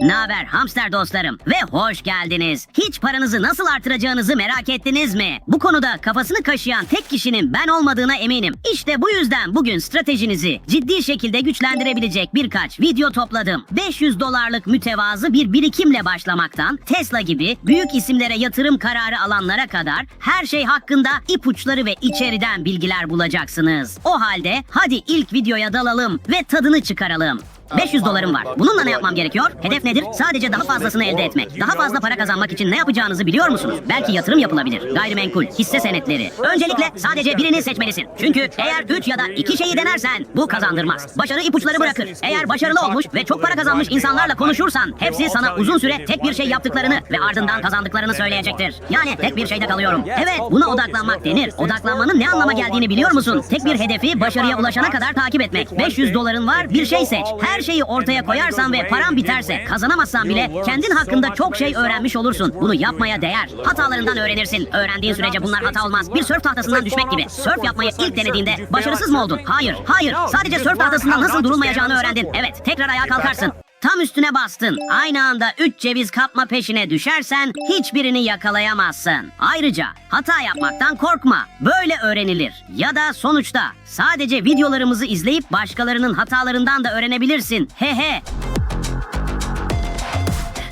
Ne haber hamster dostlarım ve hoş geldiniz. Hiç paranızı nasıl artıracağınızı merak ettiniz mi? Bu konuda kafasını kaşıyan tek kişinin ben olmadığına eminim. İşte bu yüzden bugün stratejinizi ciddi şekilde güçlendirebilecek birkaç video topladım. 500 dolarlık mütevazı bir birikimle başlamaktan Tesla gibi büyük isimlere yatırım kararı alanlara kadar her şey hakkında ipuçları ve içeriden bilgiler bulacaksınız. O halde hadi ilk videoya dalalım ve tadını çıkaralım. 500 dolarım var. Bununla ne yapmam gerekiyor? Hedef nedir? Sadece daha fazlasını elde etmek. Daha fazla para kazanmak için ne yapacağınızı biliyor musunuz? Belki yatırım yapılabilir. Gayrimenkul, hisse senetleri. Öncelikle sadece birini seçmelisin. Çünkü eğer 3 ya da 2 şeyi denersen bu kazandırmaz. Başarı ipuçları bırakır. Eğer başarılı olmuş ve çok para kazanmış insanlarla konuşursan hepsi sana uzun süre tek bir şey yaptıklarını ve ardından kazandıklarını söyleyecektir. Yani tek bir şeyde kalıyorum. Evet buna odaklanmak denir. Odaklanmanın ne anlama geldiğini biliyor musun? Tek bir hedefi başarıya ulaşana kadar takip etmek. 500 doların var bir şey seç. Her şeyi ortaya koyarsan ve paran biterse kazanamazsan bile kendin hakkında çok şey öğrenmiş olursun. Bunu yapmaya değer. Hatalarından öğrenirsin. Öğrendiğin sürece bunlar hata olmaz. Bir sörf tahtasından düşmek gibi. Sörf yapmayı ilk denediğinde başarısız mı oldun? Hayır. Hayır. Sadece sörf tahtasından nasıl durulmayacağını öğrendin. Evet. Tekrar ayağa kalkarsın. Tam üstüne bastın. Aynı anda 3 ceviz kapma peşine düşersen hiçbirini yakalayamazsın. Ayrıca hata yapmaktan korkma. Böyle öğrenilir. Ya da sonuçta sadece videolarımızı izleyip başkalarının hatalarından da öğrenebilirsin. He he.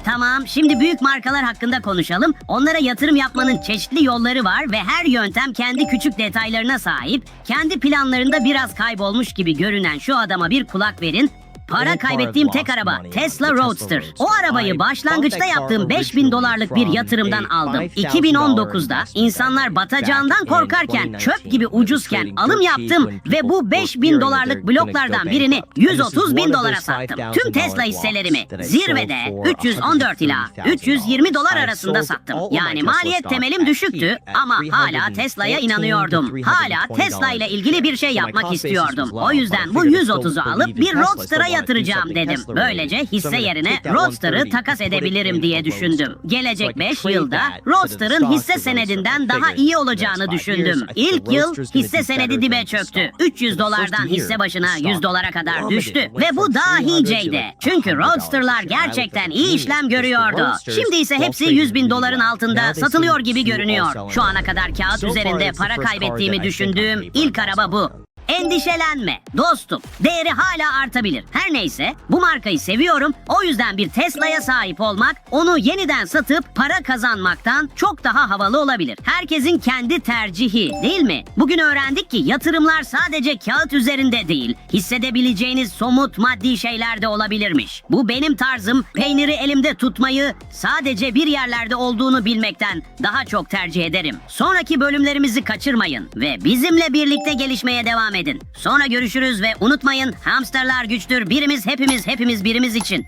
Tamam, şimdi büyük markalar hakkında konuşalım. Onlara yatırım yapmanın çeşitli yolları var ve her yöntem kendi küçük detaylarına sahip. Kendi planlarında biraz kaybolmuş gibi görünen şu adama bir kulak verin. Para kaybettiğim tek araba Tesla Roadster. O arabayı başlangıçta yaptığım 5000 dolarlık bir yatırımdan aldım. 2019'da insanlar batacağından korkarken çöp gibi ucuzken alım yaptım ve bu 5000 dolarlık bloklardan birini 130 bin dolara sattım. Tüm Tesla hisselerimi zirvede 314 ila 320 dolar arasında sattım. Yani maliyet temelim düşüktü ama hala Tesla'ya inanıyordum. Hala Tesla ile ilgili bir şey yapmak istiyordum. O yüzden bu 130'u alıp bir Roadster'a yatıracağım dedim. Böylece hisse yerine Roadster'ı takas edebilirim diye düşündüm. Gelecek 5 yılda Roadster'ın hisse senedinden daha iyi olacağını düşündüm. İlk yıl hisse senedi dibe çöktü. 300 dolardan hisse başına 100 dolara kadar düştü. Ve bu dahiceydi. Çünkü Roadster'lar gerçekten iyi işlem görüyordu. Şimdi ise hepsi 100 bin doların altında satılıyor gibi görünüyor. Şu ana kadar kağıt üzerinde para kaybettiğimi düşündüğüm ilk araba bu. Endişelenme dostum. Değeri hala artabilir. Her neyse bu markayı seviyorum. O yüzden bir Tesla'ya sahip olmak onu yeniden satıp para kazanmaktan çok daha havalı olabilir. Herkesin kendi tercihi değil mi? Bugün öğrendik ki yatırımlar sadece kağıt üzerinde değil, hissedebileceğiniz somut maddi şeyler de olabilirmiş. Bu benim tarzım peyniri elimde tutmayı sadece bir yerlerde olduğunu bilmekten daha çok tercih ederim. Sonraki bölümlerimizi kaçırmayın ve bizimle birlikte gelişmeye devam edin. Sonra görüşürüz ve unutmayın hamsterlar güçtür. Birimiz hepimiz hepimiz birimiz için.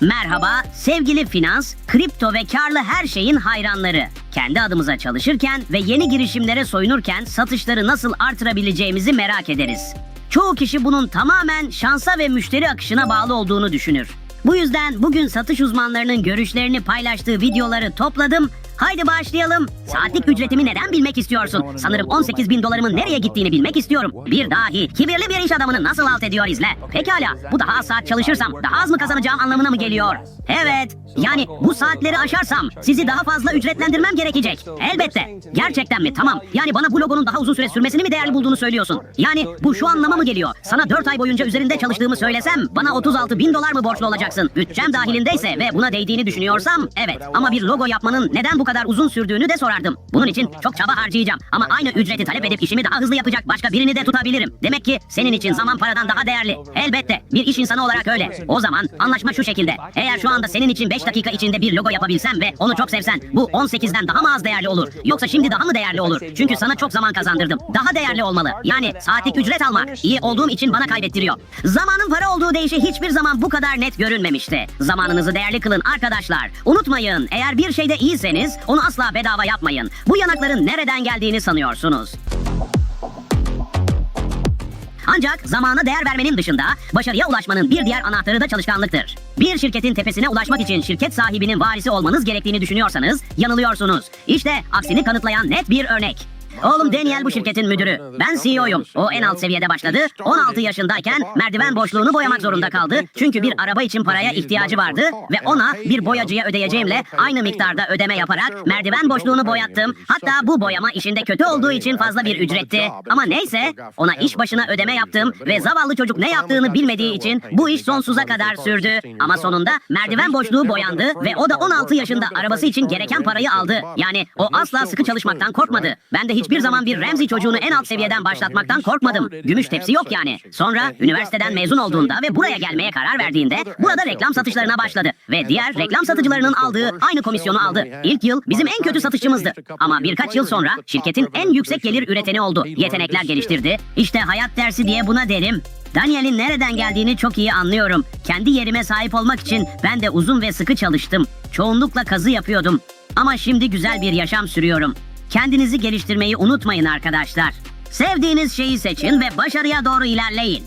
Merhaba sevgili finans, kripto ve karlı her şeyin hayranları. Kendi adımıza çalışırken ve yeni girişimlere soyunurken satışları nasıl artırabileceğimizi merak ederiz. Çoğu kişi bunun tamamen şansa ve müşteri akışına bağlı olduğunu düşünür. Bu yüzden bugün satış uzmanlarının görüşlerini paylaştığı videoları topladım. Haydi başlayalım. Saatlik ücretimi neden bilmek istiyorsun? Sanırım 18 bin dolarımın nereye gittiğini bilmek istiyorum. Bir dahi kibirli bir iş adamını nasıl alt ediyor izle. Pekala bu daha az saat çalışırsam daha az mı kazanacağım anlamına mı geliyor? Evet. Yani bu saatleri aşarsam sizi daha fazla ücretlendirmem gerekecek. Elbette. Gerçekten mi? Tamam. Yani bana bu logonun daha uzun süre sürmesini mi değerli bulduğunu söylüyorsun? Yani bu şu anlama mı geliyor? Sana 4 ay boyunca üzerinde çalıştığımı söylesem bana 36 bin dolar mı borçlu olacaksın? Bütçem dahilindeyse ve buna değdiğini düşünüyorsam evet. Ama bir logo yapmanın neden bu kadar uzun sürdüğünü de sorardım. Bunun için çok çaba harcayacağım. Ama aynı ücreti talep edip işimi daha hızlı yapacak başka birini de tutabilirim. Demek ki senin için zaman paradan daha değerli. Elbette. Bir iş insanı olarak öyle. O zaman anlaşma şu şekilde. Eğer şu anda senin için 5 dakika içinde bir logo yapabilsem ve onu çok sevsen bu 18'den daha mı az değerli olur? Yoksa şimdi daha mı değerli olur? Çünkü sana çok zaman kazandırdım. Daha değerli olmalı. Yani saatlik ücret almak iyi olduğum için bana kaybettiriyor. Zamanın para olduğu deyişi hiçbir zaman bu kadar net görünmemişti. Zamanınızı değerli kılın arkadaşlar. Unutmayın eğer bir şeyde iyiyseniz onu asla bedava yapmayın. Bu yanakların nereden geldiğini sanıyorsunuz. Ancak zamana değer vermenin dışında başarıya ulaşmanın bir diğer anahtarı da çalışkanlıktır. Bir şirketin tepesine ulaşmak için şirket sahibinin varisi olmanız gerektiğini düşünüyorsanız yanılıyorsunuz. İşte aksini kanıtlayan net bir örnek. Oğlum Daniel bu şirketin müdürü. Ben CEO'yum. O en alt seviyede başladı. 16 yaşındayken merdiven boşluğunu boyamak zorunda kaldı. Çünkü bir araba için paraya ihtiyacı vardı ve ona bir boyacıya ödeyeceğimle aynı miktarda ödeme yaparak merdiven boşluğunu boyattım. Hatta bu boyama işinde kötü olduğu için fazla bir ücretti. Ama neyse ona iş başına ödeme yaptım ve zavallı çocuk ne yaptığını bilmediği için bu iş sonsuza kadar sürdü. Ama sonunda merdiven boşluğu boyandı ve o da 16 yaşında arabası için gereken parayı aldı. Yani o asla sıkı çalışmaktan korkmadı. Ben de hiçbir zaman bir Ramsey çocuğunu en alt seviyeden başlatmaktan korkmadım. Gümüş tepsi yok yani. Sonra üniversiteden mezun olduğunda ve buraya gelmeye karar verdiğinde burada reklam satışlarına başladı. Ve diğer reklam satıcılarının aldığı aynı komisyonu aldı. İlk yıl bizim en kötü satışçımızdı. Ama birkaç yıl sonra şirketin en yüksek gelir üreteni oldu. Yetenekler geliştirdi. İşte hayat dersi diye buna derim. Daniel'in nereden geldiğini çok iyi anlıyorum. Kendi yerime sahip olmak için ben de uzun ve sıkı çalıştım. Çoğunlukla kazı yapıyordum. Ama şimdi güzel bir yaşam sürüyorum. Kendinizi geliştirmeyi unutmayın arkadaşlar. Sevdiğiniz şeyi seçin ve başarıya doğru ilerleyin.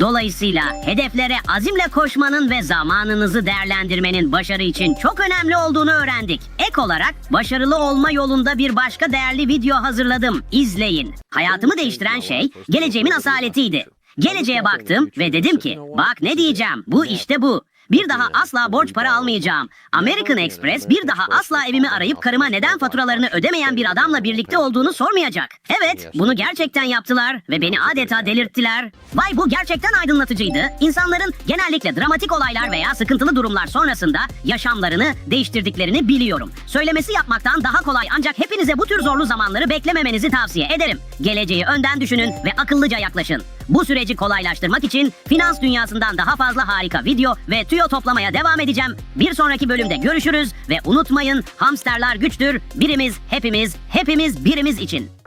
Dolayısıyla hedeflere azimle koşmanın ve zamanınızı değerlendirmenin başarı için çok önemli olduğunu öğrendik. Ek olarak başarılı olma yolunda bir başka değerli video hazırladım. İzleyin. Hayatımı değiştiren şey geleceğimin asaletiydi. Geleceğe baktım ve dedim ki bak ne diyeceğim bu işte bu. Bir daha asla borç para almayacağım. American Express bir daha asla evimi arayıp karıma neden faturalarını ödemeyen bir adamla birlikte olduğunu sormayacak. Evet, bunu gerçekten yaptılar ve beni adeta delirttiler. Vay bu gerçekten aydınlatıcıydı. İnsanların genellikle dramatik olaylar veya sıkıntılı durumlar sonrasında yaşamlarını değiştirdiklerini biliyorum. Söylemesi yapmaktan daha kolay ancak hepinize bu tür zorlu zamanları beklememenizi tavsiye ederim. Geleceği önden düşünün ve akıllıca yaklaşın. Bu süreci kolaylaştırmak için finans dünyasından daha fazla harika video ve tüyo toplamaya devam edeceğim. Bir sonraki bölümde görüşürüz ve unutmayın hamsterlar güçtür. Birimiz hepimiz, hepimiz birimiz için.